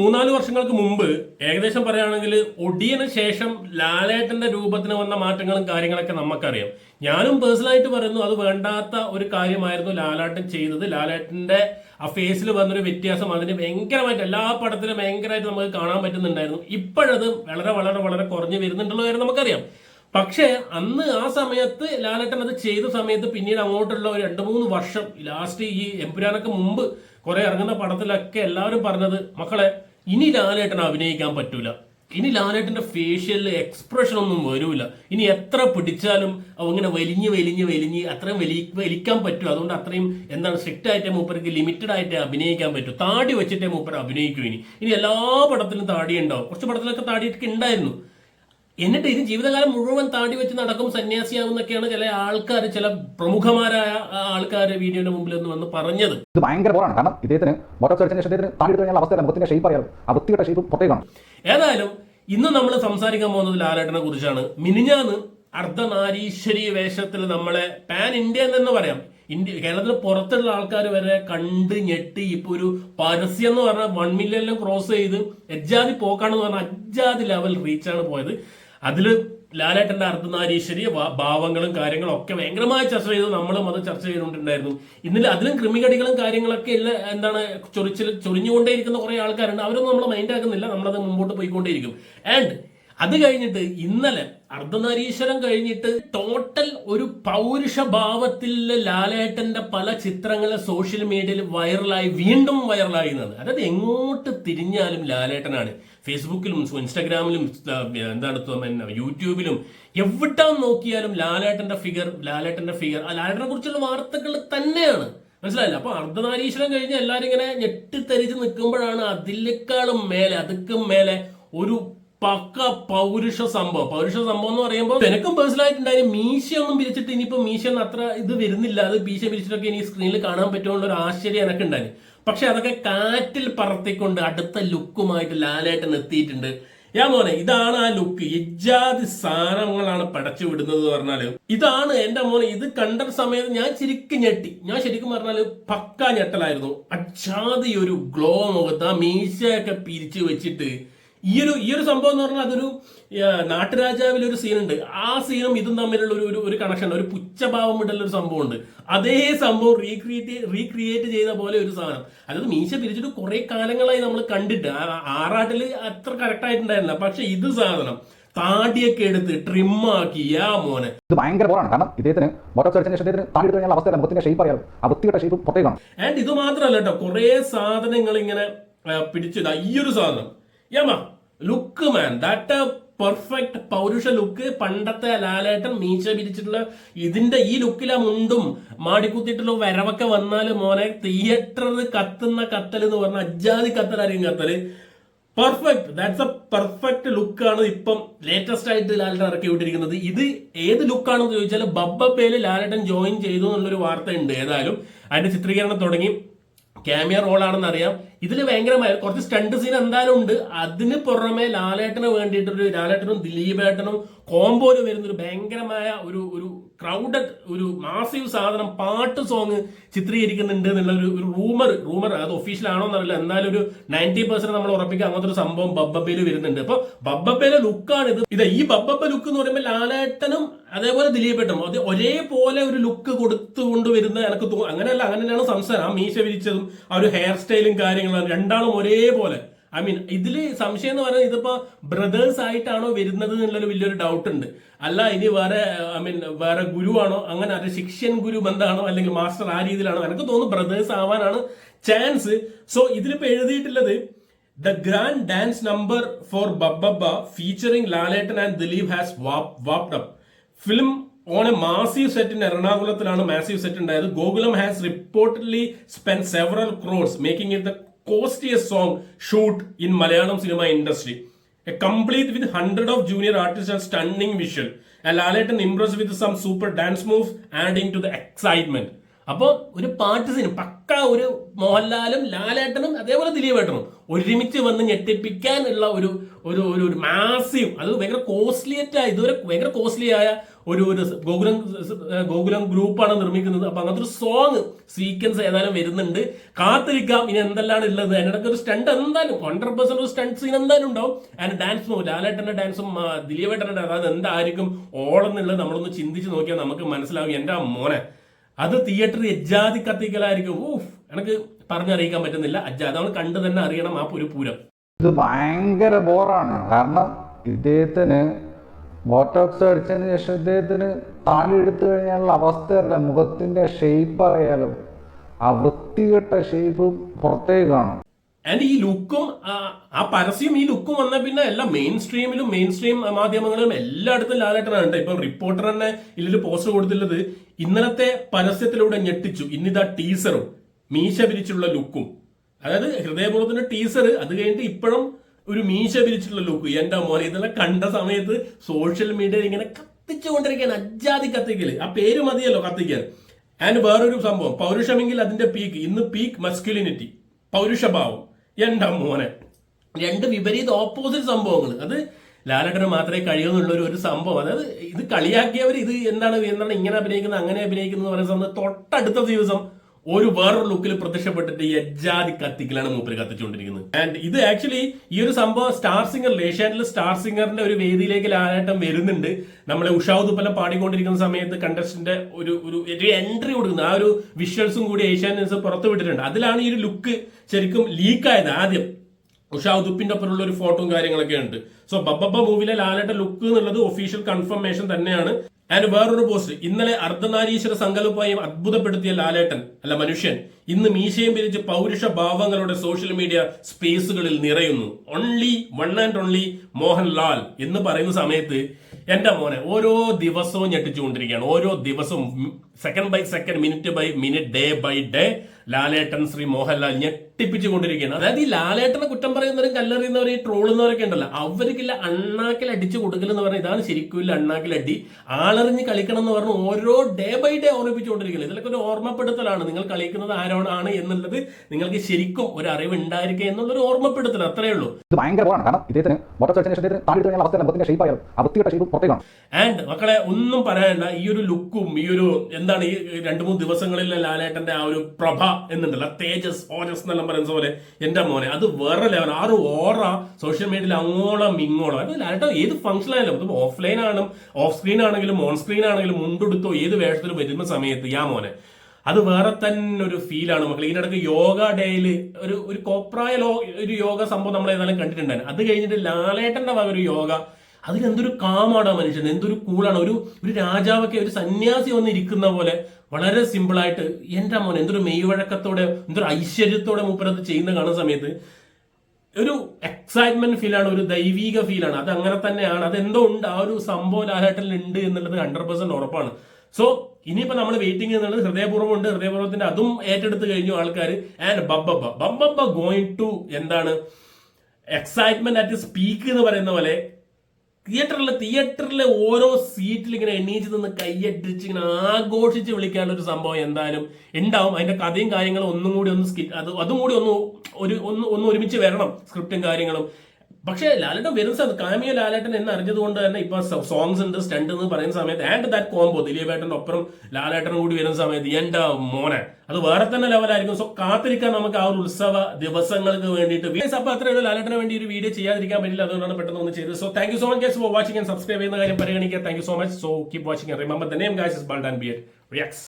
മൂന്നാൽ വർഷങ്ങൾക്ക് മുമ്പ് ഏകദേശം പറയുകയാണെങ്കിൽ ഒടിയന് ശേഷം ലാലേട്ടന്റെ രൂപത്തിന് വന്ന മാറ്റങ്ങളും കാര്യങ്ങളൊക്കെ നമുക്കറിയാം. ഞാനും പേഴ്സണലായിട്ട് പറയുന്നു അത് വേണ്ടാത്ത ഒരു കാര്യമായിരുന്നു ലാലേട്ടൻ ചെയ്തത്. ലാലേട്ടന്റെ ആ ഫേസിൽ വന്നൊരു വ്യത്യാസം അതിന് ഭയങ്കരമായിട്ട് എല്ലാ പടത്തിലും ഭയങ്കരമായിട്ട് നമുക്ക് കാണാൻ പറ്റുന്നുണ്ടായിരുന്നു. ഇപ്പോഴത് വളരെ വളരെ വളരെ കുറഞ്ഞു വരുന്നുണ്ടല്ലോ കാര്യം നമുക്കറിയാം. പക്ഷേ അന്ന് ആ സമയത്ത് ലാലേട്ടൻ അത് ചെയ്ത സമയത്ത് പിന്നീട് അങ്ങോട്ടുള്ള ഒരു രണ്ട് മൂന്ന് വർഷം ലാസ്റ്റ് ഈ എമ്പുരാനൊക്കെ മുമ്പ് കുറെ ഇറങ്ങുന്ന പടത്തിലൊക്കെ എല്ലാവരും പറഞ്ഞത് മക്കളെ ഇനി ലാലേട്ടൻ അഭിനയിക്കാൻ പറ്റൂല. ഇനി ലാലേട്ടന്റെ ഫേഷ്യൽ എക്സ്പ്രഷൻ ഒന്നും വരൂല. ഇനി എത്ര പിടിച്ചാലും അങ്ങനെ വലിഞ്ഞ് വലിഞ്ഞ് വലിഞ്ഞ് അത്രയും വലി വലിക്കാൻ പറ്റും. അതുകൊണ്ട് അത്രയും എന്താണ് സ്ട്രിക്റ്റ് ആയിട്ട് മൂപ്പർക്ക് ലിമിറ്റഡ് ആയിട്ട് അഭിനയിക്കാൻ പറ്റൂ. താടി വെച്ചിട്ടേ മൂപ്പർ അഭിനയിക്കൂ ഇനി. ഇനി എല്ലാ പടത്തിലും താടി ഉണ്ടാവും കുറച്ച് പടത്തിലൊക്കെ താടിയൊക്കെ ഉണ്ടായിരുന്നു. എന്നിട്ട് ഇത് ജീവിതകാലം മുഴുവൻ താടി വെച്ച് നടക്കും സന്യാസിയാവുന്നൊക്കെയാണ് ചില ആൾക്കാർ ചില പ്രമുഖമാരായ ആൾക്കാർ വീഡിയോയുടെ മുമ്പിൽ നിന്ന് വന്ന് പറഞ്ഞത്. ഇത് ഭയങ്കര ബോറാണ് കാരണം ഇദ്ദേഹത്തിന് ബോട്ടോക്സ് അടിച്ചതിന് ശേഷം ഇദ്ദേഹത്തിന് താടി കഴിഞ്ഞാൽ മുഖത്തിന്റെ ഷേപ്പ് അറിയാം ആ വൃത്തിയുടെ ഷേപ്പ് പുറത്തേക്കാണ് ഏതായാലും ഇന്ന് നമ്മൾ സംസാരിക്കാൻ പോകുന്നത് ലാലേട്ടനെ കുറിച്ചാണ്. മിനിഞ്ഞാന്ന് അർദ്ധനാരീശ്വരി വേഷത്തിൽ നമ്മളെ പാൻ ഇന്ത്യ എന്ന് തന്നെ പറയാം. ഇന്ത്യ കേരളത്തിന് പുറത്തുള്ള ആൾക്കാർ വരെ കണ്ട് ഞെട്ടി. ഇപ്പൊ ഒരു പരസ്യം എന്ന് പറഞ്ഞാൽ വൺ മില്യണിലും ക്രോസ് ചെയ്ത് എജ്ജാതി പോക്കാണെന്ന് പറഞ്ഞാൽ അജ്ജാതി ലെവൽ റീച്ചാണ് പോയത്. അതിൽ ലാലേട്ടന്റെ അർദ്ധനാരീശ്വരി ഭാവങ്ങളും കാര്യങ്ങളും ഒക്കെ ഭയങ്കരമായി ചർച്ച ചെയ്തു. നമ്മളും അത് ചർച്ച ചെയ്തുകൊണ്ടിട്ടുണ്ടായിരുന്നു. ഇന്നലെ അതിലും ക്രിമികടികളും കാര്യങ്ങളൊക്കെ ഇല്ല എന്താണ് ചൊറിച്ചിൽ ചൊറിഞ്ഞുകൊണ്ടേയിരിക്കുന്ന കുറെ ആൾക്കാരുണ്ട്. അവരൊന്നും നമ്മൾ മൈൻഡ് ആക്കുന്നില്ല. നമ്മളത് മുമ്പോട്ട് പോയിക്കൊണ്ടേയിരിക്കും. ആൻഡ് അത് കഴിഞ്ഞിട്ട് ഇന്നലെ അർദ്ധനാരീശ്വരം കഴിഞ്ഞിട്ട് ടോട്ടൽ ഒരു പൗരുഷ ഭാവത്തിൽ ലാലേട്ടന്റെ പല ചിത്രങ്ങൾ സോഷ്യൽ മീഡിയയിൽ വൈറലായി വീണ്ടും വൈറലായി എന്നാണ്. അതായത് എങ്ങോട്ട് തിരിഞ്ഞാലും ലാലേട്ടനാണ്. ഫേസ്ബുക്കിലും ഇൻസ്റ്റാഗ്രാമിലും എന്താണ് യൂട്യൂബിലും എവിടെ നോക്കിയാലും ലാലേട്ടന്റെ ഫിഗർ ലാലേട്ടന്റെ ഫിഗർ ആ ലാലേട്ടനെ കുറിച്ചുള്ള വാർത്തകൾ തന്നെയാണ്. മനസ്സിലായില്ല? അപ്പൊ അർദ്ധനാരീശ്വരം കഴിഞ്ഞ് എല്ലാരും ഇങ്ങനെ ഞെട്ടിത്തെരിച്ച് നിൽക്കുമ്പോഴാണ് അതിലേക്കാളും മേലെ അതുക്കും മേലെ ഒരു പക്ക പൗരുഷ സംഭവം. പൗരുഷ സംഭവം എന്ന് പറയുമ്പോൾ എനിക്കും പേഴ്സണലായിട്ടുണ്ടായി മീശയൊന്നും പിരിച്ചിട്ട് ഇനിയിപ്പോ മീശയൊന്നും അത്ര ഇത് വരുന്നില്ല. അത് മീശ പിരിച്ചിട്ടൊക്കെ ഇനി സ്ക്രീനിൽ കാണാൻ പറ്റുമെന്നുള്ള ഒരു ആശ്ചര്യം എനക്ക് ഉണ്ടായി പക്ഷെ അതൊക്കെ കാറ്റിൽ പറത്തിക്കൊണ്ട് അടുത്ത ലുക്കുമായിട്ട് ലാലേട്ടൻ എത്തിയിട്ടുണ്ട്. ഞാൻ മോനെ ഇതാണ് ആ ലുക്ക്. ഇജാതി സാധനങ്ങളാണ് പടച്ചു വിടുന്നത് എന്ന് പറഞ്ഞാൽ. ഇതാണ് എന്റെ മോനെ ഇത് കണ്ട സമയത്ത് ഞാൻ ശരിക്കും ഞെട്ടി. ഞാൻ ശരിക്കും പറഞ്ഞാൽ പക്ക ഞെട്ടലായിരുന്നു. അജാതി ഒരു ഗ്ലോ മുഖത്ത് ആ മീശയൊക്കെ പിരിച്ചു വെച്ചിട്ട് ഈ ഒരു ഈ ഒരു സംഭവം എന്ന് പറഞ്ഞാൽ അതൊരു നാട്ടുരാജാവിലൊരു സീനുണ്ട് ആ സീനും ഇതും തമ്മിലുള്ള ഒരു ഒരു- കണക്ഷൻ ഒരു പുച്ഛഭാവം ഇടുള്ള ഒരു സംഭവം ഉണ്ട് അതേ സംഭവം റീക്രിയേറ്റ് റീക്രിയേറ്റ് ചെയ്ത പോലെ ഒരു സാധനം. അതായത് മീശ പിരിച്ചിട്ട് കുറെ കാലങ്ങളായി നമ്മൾ കണ്ടിട്ട്. ആറാട്ടിൽ ആറാട്ടിൽ അത്ര കറക്റ്റ് ആയിട്ടുണ്ടായിരുന്നില്ല. പക്ഷെ ഇത് സാധനം താടിയൊക്കെ എടുത്ത് ട്രിമ്മാക്കി യാ മോനെ. ഇത് ഭയങ്കര ബോറാണ് കാരണം ഇദ്ദേഹത്തിന് ബോട്ടോക്സ് അടിച്ചതിന് ശേഷം ഇദ്ദേഹത്തിന് താടി എടുത്ത് അവസ്ഥ മുഖത്തിന്റെ ഷേപ്പ് അറിയാം ആ വൃത്തിയുടെ ഷേപ്പ് പുറത്തേക്കാണ്. ആൻഡ് ഇത് മാത്രമല്ല കേട്ടോ. കുറെ സാധനങ്ങൾ ഇങ്ങനെ പിടിച്ചു. പിടിച്ചിടാ ഈ ഒരു സാധനം. യമ്മ ലുക്ക് മാൻ ദാറ്റ് പെർഫെക്റ്റ് പൗരുഷ ലുക്ക് പണ്ടത്തെ ലാലേട്ടൻ മീശ പിരിച്ചിട്ടുള്ള ഇതിന്റെ ഈ ലുക്കിലെ മുണ്ടും മാടിക്കുത്തിയിട്ടുള്ള വരവൊക്കെ വന്നാൽ മോനെ തിയേറ്ററിൽ കത്തുന്ന കത്തൽ എന്ന് പറഞ്ഞാൽ അജാതി കത്തലായിരിക്കും കത്തൽ. പെർഫെക്റ്റ് ദാറ്റ്സ് എ പെർഫെക്റ്റ് ലുക്കാണ് ഇപ്പം ലേറ്റസ്റ്റ് ആയിട്ട് ലാലേട്ടൻ ഇറക്കി വിട്ടിരിക്കുന്നത്. ഇത് ഏത് ലുക്കാണെന്ന് ചോദിച്ചാൽ ബബ്ബ ബബ്ബപ്പേൽ ലാലേട്ടൻ ജോയിൻ ചെയ്തു എന്നുള്ളൊരു വാർത്ത ഉണ്ട്. ഏതായാലും അതിന്റെ ചിത്രീകരണം തുടങ്ങി. ക്യാമിയ റോളാണെന്ന് അറിയാം. ഇതിൽ ഭയങ്കരമായ കുറച്ച് സ്റ്റണ്ട് സീൻ എന്തായാലും ഉണ്ട്. അതിന് പുറമെ ലാലേട്ടന് വേണ്ടിയിട്ടൊരു ലാലേട്ടനും ദിലീപേട്ടനും വരുന്ന ഒരു ഭയങ്കരമായ ഒരു ഒരു ക്രൗഡഡ് ഒരു മാസീവ് സാധനം പാട്ട് സോങ് ചിത്രീകരിക്കുന്നുണ്ട് എന്നുള്ള ഒരു റൂമർ റൂമർ അത് ഒഫീഷ്യൽ ആണോ എന്നറിയില്ല എന്നാലും ഒരു നയന്റി പെർസെന്റ് നമ്മൾ ഉറപ്പിക്കുക അങ്ങനത്തെ ഒരു സംഭവം ബബ്ബപ്പയിൽ വരുന്നുണ്ട്. അപ്പൊ ബബ്ബപ്പയിലെ ലുക്കാണ് ഇത് ഇത് ഈ ബബ്ബപ്പ ലുക്ക് എന്ന് പറയുമ്പോൾ ലാലേട്ടനും അതേപോലെ ദിലീപേട്ടനും അത് ഒരേപോലെ ഒരു ലുക്ക് കൊടുത്തുകൊണ്ട് വരുന്ന എനിക്ക് തോന്നുന്നു അങ്ങനെയല്ല അങ്ങനെയാണ് സംസാരം. ആ മീശ വിരിച്ചതും ആ ഒരു ഹെയർ സ്റ്റൈലും കാര്യങ്ങളും രണ്ടാളും ഒരേപോലെ. ഐ മീൻ ഇതിൽ സംശയം എന്ന് പറയുന്നത് ഇതിപ്പോ ബ്രദേഴ്സ് ആയിട്ടാണോ വരുന്നത് എന്നുള്ളൊരു വലിയൊരു ഡൗട്ട് ഉണ്ട്. അല്ല ഇനി വേറെ ഐ മീൻ വേറെ ഗുരുവാണോ? അങ്ങനെ അത് ശിക്ഷ്യൻ ഗുരു ബന്ധമാണോ അല്ലെങ്കിൽ മാസ്റ്റർ ആ രീതിയിലാണോ? എനിക്ക് തോന്നുന്നു ബ്രദേഴ്സ് ആവാനാണ് ചാൻസ് സോ ഇതിലിപ്പോ എഴുതിയിട്ടുള്ളത് the grand dance number four Bha Bha Ba featuring Lalettan and Dileep has wrapped up film on a massive set in എറണാകുളത്തിലാണ് massive set ഉണ്ടായത്. Gokulam has reportedly spend several crores making it the costliest song shoot in Malayalam cinema industry a complete with hundred of junior artist and stunning visual Lalettan impress with some super dance move adding to the excitement അപ്പോൾ ഒരു പാട്ട് cinema പക്ക ഒരു മോഹൻലാലും ലാലേട്ടനും അതേപോലെ ദിലീപേട്ടനും ഒരുമിച്ച് വന്ന് ഞെട്ടിപ്പിക്കാനുള്ള ഒരു ഒരു ഒരു ഒരു മാസീവ് അത് ഭയങ്കര കോസ്റ്റ്ലിയറ്റായ ഇതുവരെ ഭയങ്കര കോസ്റ്റ്ലിയായ ഒരു ഒരു ഗോകുലം ഗോകുലം ഗ്രൂപ്പാണ് നിർമ്മിക്കുന്നത്. അപ്പൊ അങ്ങനത്തെ ഒരു സോങ് സീക്വൻസ് ഏതായാലും വരുന്നുണ്ട്. കാത്തിരിക്കാം. ഇനി എന്തെല്ലാം ഉള്ളത്? അതിനിടയ്ക്ക് ഒരു സ്റ്റണ്ട് എന്തായാലും ഹൺഡ്രഡ് പെർസെന്റ് ഒരു സ്റ്റണ്ട് സീൻ എന്തായാലും ഉണ്ടാവും. ആൻഡ് ഡാൻസും ലാലേട്ടന്റെ ഡാൻസും ആ, ഡാൻസ് അതായത് എന്തായിരിക്കും? ഓളെന്നുള്ളത് നമ്മളൊന്ന് ചിന്തിച്ച് നോക്കിയാൽ നമുക്ക് മനസ്സിലാവും. എന്റെ മോനെ അത് തിയേറ്ററിൽ എജ്ജാതി കത്തിക്കലായിരിക്കും. ഊഫ് എനിക്ക് പറഞ്ഞറിയിക്കാൻ പറ്റുന്നില്ല. അജ്ജ അതാണ് കണ്ടു തന്നെ അറിയണം ആ ഒരു പൂരം. ഇത് ഭയങ്കര ബോറാണ്. കാരണം ഇദ്ദേഹത്തിന് ബോട്ടോക്സ് അടിച്ചതിന് ശേഷം ഇദ്ദേഹത്തിന് താടി എടുത്തു കഴിഞ്ഞാലുള്ള അവസ്ഥയല്ല. മുഖത്തിന്റെ ഷേപ്പ് അറിയാലും ആ വൃത്തികെട്ട ഷേപ്പ് പുറത്തേക്ക് കാണും. ആൻഡ് ഈ ലുക്കും ആ പരസ്യം ഈ ലുക്കും വന്ന പിന്നെ എല്ലാ മെയിൻ സ്ട്രീമിലും മെയിൻ സ്ട്രീം മാധ്യമങ്ങളിലും എല്ലായിടത്തും ലാലേട്ടനാണ് കേട്ടോ. ഇപ്പം റിപ്പോർട്ടർ തന്നെ ഇതിൽ പോസ്റ്റ് കൊടുത്തുള്ളത് ഇന്നലത്തെ പരസ്യത്തിലൂടെ ഞെട്ടിച്ചു. ഇന്നിതാ ടീസറും മീശ വിരിച്ചുള്ള ലുക്കും. അതായത് ഹൃദയപൂർവത്തിന്റെ ടീസർ അത് കഴിഞ്ഞിട്ട് ഇപ്പോഴും ഒരു മീശ വിരിച്ചിട്ടുള്ള ലുക്ക് എന്റെ മോനെ ഇതെല്ലാം കണ്ട സമയത്ത് സോഷ്യൽ മീഡിയയിൽ ഇങ്ങനെ കത്തിച്ചുകൊണ്ടിരിക്കുകയാണ്. അജാതി കത്തിക്കൽ ആ പേര് മതിയല്ലോ കത്തിക്കാൻ. ആൻഡ് വേറൊരു സംഭവം. പൗരുഷമെങ്കിൽ അതിന്റെ പീക്ക് ഇന്ന് പീക്ക് മസ്കുലിനിറ്റി പൗരുഷഭാവം. എന്റെ മോനെ. രണ്ട് വിപരീത ഓപ്പോസിറ്റ് സംഭവങ്ങൾ. അത് ലാലട്ടന് മാത്രമേ കഴിയുന്നുള്ള ഒരു സംഭവം. അതായത് ഇത് കളിയാക്കിയവർ ഇത് എന്താണ് എന്താണ് ഇങ്ങനെ അഭിനയിക്കുന്നത് അങ്ങനെ അഭിനയിക്കുന്നത് പറയുന്ന തൊട്ടടുത്ത ദിവസം ഒരു വേറൊരു ലുക്കിൽ പ്രത്യക്ഷപ്പെട്ടിട്ട് എജ്ജാതി കത്തിക്കലാണ് മൂപ്പര് കത്തിച്ചുകൊണ്ടിരിക്കുന്നത് ആൻഡ് ഇത് ആക്ച്വലി ഈ ഒരു സംഭവം സ്റ്റാർ സിംഗർ ഏഷ്യാനിലെ സ്റ്റാർ സിംഗറിന്റെ ഒരു വേദിയിലേക്ക് ലാലേട്ടം വരുന്നുണ്ട്. നമ്മളെ ഉഷാവ് പാടിക്കൊണ്ടിരിക്കുന്ന സമയത്ത് കണ്ടസ്റ്റന്റ് ഒരു ഒരു എൻട്രി കൊടുക്കുന്നത് ആ ഒരു വിഷ്വൽസും കൂടി ഏഷ്യാൻ ന്യൂസ് പുറത്തു വിട്ടിട്ടുണ്ട്. അതിലാണ് ഈ ഒരു ലുക്ക് ശരിക്കും ലീക്കായത് ആദ്യം. ഉഷാ ഉദുപ്പിന്റെ ഒപ്പമുള്ള ഒരു ഫോട്ടോയും കാര്യങ്ങളൊക്കെ ഉണ്ട്. സോ ബബ്ബ മൂവിലെ ലാലേട്ട ലുക്ക് എന്നുള്ളത് ഒഫീഷ്യൽ കൺഫർമേഷൻ തന്നെയാണ്. ആൻഡ് വേറൊരു പോസ്റ്റ് ഇന്നലെ അർദ്ധനാരീശ്വര സങ്കല്പമായും അത്ഭുതപ്പെടുത്തിയ ലാലേട്ടൻ അല്ല മനുഷ്യൻ ഇന്ന് മീശയും പിരിച്ച് പൗരുഷ ഭാവങ്ങളുടെ സോഷ്യൽ മീഡിയ സ്പേസുകളിൽ നിറയുന്നു. Only one and only Mohanlal എന്ന് പറയുന്ന സമയത്ത് എന്റെ മോനെ ഓരോ ദിവസവും ഞെട്ടിച്ചുകൊണ്ടിരിക്കുകയാണ്. ഓരോ ദിവസവും second by second minute by minute day by day Lalettan Shri Mohanlal ഞെട്ടിപ്പിച്ചുകൊണ്ടിരിക്കുകയാണ്. അതായത് ഈ ലാലേട്ടനെ കുറ്റം പറയുന്നവരും കല്ലെറിയുന്നവരും ഈ ട്രോളുന്നവരൊക്കെ ഉണ്ടല്ലോ. അവർക്കില്ല അണ്ണാക്കിൽ അടിച്ചു കൊടുക്കൽ എന്ന് പറഞ്ഞാൽ ഇതാണ് ശരിക്കും ഇല്ല അണ്ണാക്കിൽ അടി ആളെറിഞ്ഞ് കളിക്കണം എന്ന് പറഞ്ഞ് ഓരോ ഡേ ബൈ ഡേ ഓർമ്മിപ്പിച്ചുകൊണ്ടിരിക്കുന്നത് ഇതിലൊക്കെ ഒരു ഓർമ്മപ്പെടുത്തലാണ്. നിങ്ങൾ കളിക്കുന്നത് ആരോടാണ് എന്നുള്ളത് നിങ്ങൾക്ക് ശരിക്കും ഒരു അറിവ് ഉണ്ടായിരിക്കുക എന്നുള്ളൊരു ഓർമ്മപ്പെടുത്തൽ. അത്രയേ ഉള്ളൂ. ഇത് ഭയങ്കര കാരണം ഇദ്ദേഹത്തിന് ആൻഡ് മക്കളെ ഒന്നും പറയാനില്ല. ഈ ഒരു ലുക്കും ഈ ഒരു എന്താണ് ഈ രണ്ടു മൂന്ന് ദിവസങ്ങളിലെ ലാലേട്ടന്റെ ആ ഒരു പ്രഭ എന്നുണ്ടല്ലോ. തേജസ് ഓജസ് എന്നെല്ലാം പറയുന്ന പോലെ എന്റെ മോനെ. അത് വേറെ ലെവൽ ആ ഒരു ഓറ സോഷ്യൽ മീഡിയയിൽ അങ്ങോളം ഇങ്ങോളം. അല്ലെങ്കിൽ ഏത് ഫംഗ്ഷൻ ആയാലും അത് ഓഫ്ലൈൻ ആണ് ഓഫ് സ്ക്രീൻ ആണെങ്കിലും ഓൺ സ്ക്രീൻ ആണെങ്കിലും മുണ്ടെടുത്തോ ഏത് വേഷത്തിൽ വരുന്ന സമയത്ത് യാ മോനെ. അത് വേറെ തന്നെ ഒരു ഫീലാണ് മക്കൾ ഇതിനിടയ്ക്ക് യോഗ ഡേയിൽ ഒരു ഒരു കോപ്രായ ഒരു യോഗ സംഭവം നമ്മൾ ഏതായാലും കണ്ടിട്ടുണ്ടായിരുന്നു. അത് കഴിഞ്ഞിട്ട് ലാലേട്ടന്റെ വക ഒരു യോഗ അതിലെന്തൊരു കാമാണ് ആ മനുഷ്യൻ എന്തൊരു കൂളാണ്. ഒരു ഒരു രാജാവൊക്കെ ഒരു സന്യാസി വന്ന് ഇരിക്കുന്ന പോലെ വളരെ സിമ്പിളായിട്ട് എന്റെ മോൻ എന്തൊരു മെയ്വഴക്കത്തോടെ എന്തൊരു ഐശ്വര്യത്തോടെ മൂപ്പരത് ചെയ്യുന്ന കാണുന്ന സമയത്ത് ഒരു എക്സൈറ്റ്മെന്റ് ഫീലാണ് ഒരു ദൈവിക ഫീലാണ് അത് അങ്ങനെ തന്നെയാണ്. അത് എന്തോ ഉണ്ട് ആ ഒരു സംഭവം ലാലേട്ടനിൽ ഉണ്ട് എന്നുള്ളത് ഹൺഡ്രഡ് പെർസെന്റ് ഉറപ്പാണ്. സോ ഇനിയിപ്പോ നമ്മൾ വെയിറ്റിംഗ് എന്നുള്ളത് ഹൃദയപൂർവം ഉണ്ട് ഹൃദയപൂർവത്തിന്റെ അതും ഏറ്റെടുത്ത് കഴിഞ്ഞു ആൾക്കാർ ആൻഡ് ബബ്ബബ്ബ ബബ്ബബ്ബ ഗോയിങ് ടു എന്താണ്? എക്സൈറ്റ്മെന്റ് അറ്റ് സ്പീക്ക് എന്ന് പറയുന്ന പോലെ തിയേറ്ററിലെ തിയേറ്ററിലെ ഓരോ സീറ്റിൽ ഇങ്ങനെ എണീച്ച് നിന്ന് കൈയടിച്ച് ഇങ്ങനെ ആഘോഷിച്ച് വിളിക്കാനുള്ള ഒരു സംഭവം എന്തായാലും ഉണ്ടാവും. അതിന്റെ കഥയും കാര്യങ്ങളും ഒന്നും കൂടി ഒന്ന് സ്കിറ്റ് അത് അതും കൂടി ഒന്ന് ഒരു ഒന്ന് ഒന്ന് ഒരുമിച്ച് വരണം സ്ക്രിപ്റ്റും കാര്യങ്ങളും. പക്ഷേ ലാലേട്ടൻ സമയത്ത് കാമിയ ലാലേട്ടൻ എന്ന് അറിഞ്ഞതുകൊണ്ട് തന്നെ ഇപ്പൊ സോങ്സ് ഉണ്ട് സ്റ്റണ്ട് എന്ന് പറയുന്ന സമയത്ത് ആൻഡ് ദാറ്റ് കോംബോ ദിലീപേട്ടന്റെ ഒപ്പം കൂടി വരുന്ന സമയത്ത് എന്റെ മോനെ അത് വേറെ തന്നെ ലെവലായിരിക്കും സോ കാത്തിരിക്കാൻ നമുക്ക് ആ ഒരു ഉത്സവ ദിവസങ്ങൾക്ക് വേണ്ടിയിട്ട് അപ്പൊ അത്രയുള്ള ലാലേട്ടന് വേണ്ടി ഒരു വീഡിയോ ചെയ്യാതിരിക്കാൻ പറ്റില്ല. അതുകൊണ്ടാണ് പെട്ടെന്ന് ഒന്ന് ചെയ്തത്. So thank you so much guys for watching subscribe ചെയ്യുന്ന കാര്യം പരിഗണിക്കുക. Thank you so much so keep watching remember the name guys is bold and beer reacts